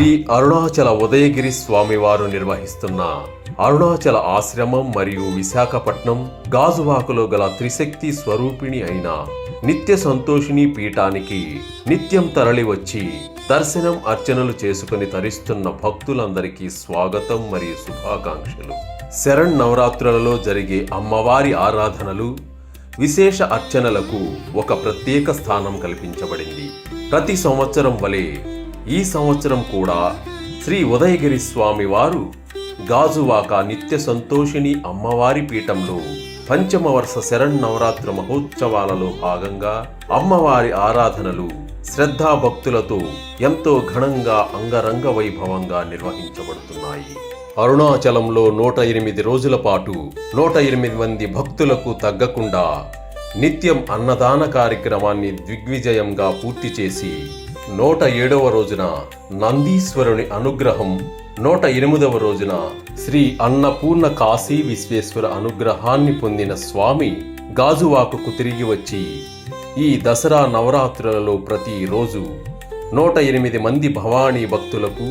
శ్రీ అరుణాచల ఉదయగిరి స్వామివారు నిర్వహిస్తున్న అరుణాచల ఆశ్రమం మరియు విశాఖపట్నం గాజువాకలో గల త్రిశక్తి స్వరూపిణి అయిన నిత్య సంతోషిని పీఠానికి నిత్యం తరలి వచ్చి దర్శనం అర్చనలు చేసుకుని తరిస్తున్న భక్తులందరికీ స్వాగతం మరియు శుభాకాంక్షలు. శరణ్ నవరాత్రులలో జరిగే అమ్మవారి ఆరాధనలు విశేష అర్చనలకు ఒక ప్రత్యేక స్థానం కల్పించబడింది. ప్రతి సంవత్సరం వలె ఈ సంవత్సరం కూడా శ్రీ ఉదయగిరి స్వామి వారు గాజువాక నిత్య సంతోషిని అమ్మవారి పీఠంలో పంచమ వర్ష శరణ్ మహోత్సవాలలో భాగంగా అమ్మవారి ఆరాధనలు శ్రద్ధాభక్తులతో ఎంతో ఘనంగా అంగరంగ వైభవంగా నిర్వహించబడుతున్నాయి. అరుణాచలంలో నూట ఎనిమిది రోజుల పాటు నూట ఎనిమిది మంది భక్తులకు తగ్గకుండా నిత్యం అన్నదాన కార్యక్రమాన్ని దిగ్విజయంగా పూర్తి చేసి నూట ఏడవ రోజున నందీశ్వరుని అనుగ్రహం నూట ఎనిమిదవ రోజున శ్రీ అన్నపూర్ణ కాశీ విశ్వేశ్వర అనుగ్రహాన్ని పొందిన స్వామి గాజువాకుకు తిరిగి వచ్చి ఈ దసరా నవరాత్రులలో ప్రతిరోజు నూట ఎనిమిది మంది భవానీ భక్తులకు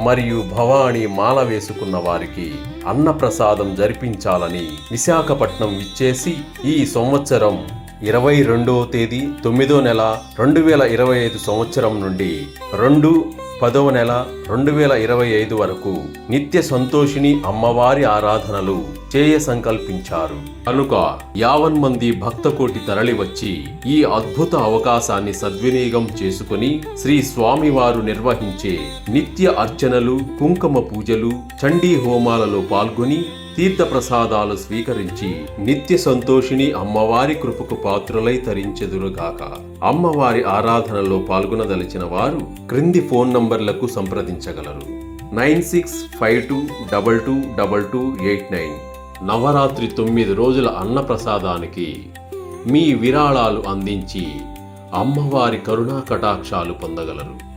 మరియు భవానీ మాల వేసుకున్న వారికి అన్నప్రసాదం జరిపించాలని విశాఖపట్నం ఇచ్చేసి ఈ సంవత్సరం ఇరవై రెండవ తేదీ తొమ్మిదో నెల రెండు వేల ఇరవై ఐదు సంవత్సరం నుండి రెండు పదవ నెల రెండు వేల ఇరవై ఐదు వరకు నిత్య సంతోషిని అమ్మవారి ఆరాధనలు చేయ సంకల్పించారు. కనుక యావన్ మంది భక్తకోటి తరలి వచ్చి ఈ అద్భుత అవకాశాన్ని సద్వినియోగం చేసుకుని శ్రీ స్వామివారు నిర్వహించే నిత్య అర్చనలు కుంకుమ పూజలు చండీ హోమాలలో పాల్గొని తీర్థ ప్రసాదాలు స్వీకరించి నిత్య సంతోషిని అమ్మవారి కృపకు పాత్రులై తరించెదురుగాక. అమ్మవారి ఆరాధనలో పాల్గొనదలిచిన వారు క్రింది ఫోన్ నంబర్లకు సంప్రదించగలరు. Nine six five two double two double two eight nine. Navaratri తొమ్మిది రోజుల అన్నప్రసాదానికి మీ విరాళాలు అందించి అమ్మవారి కరుణా కటాక్షాలు పొందగలరు.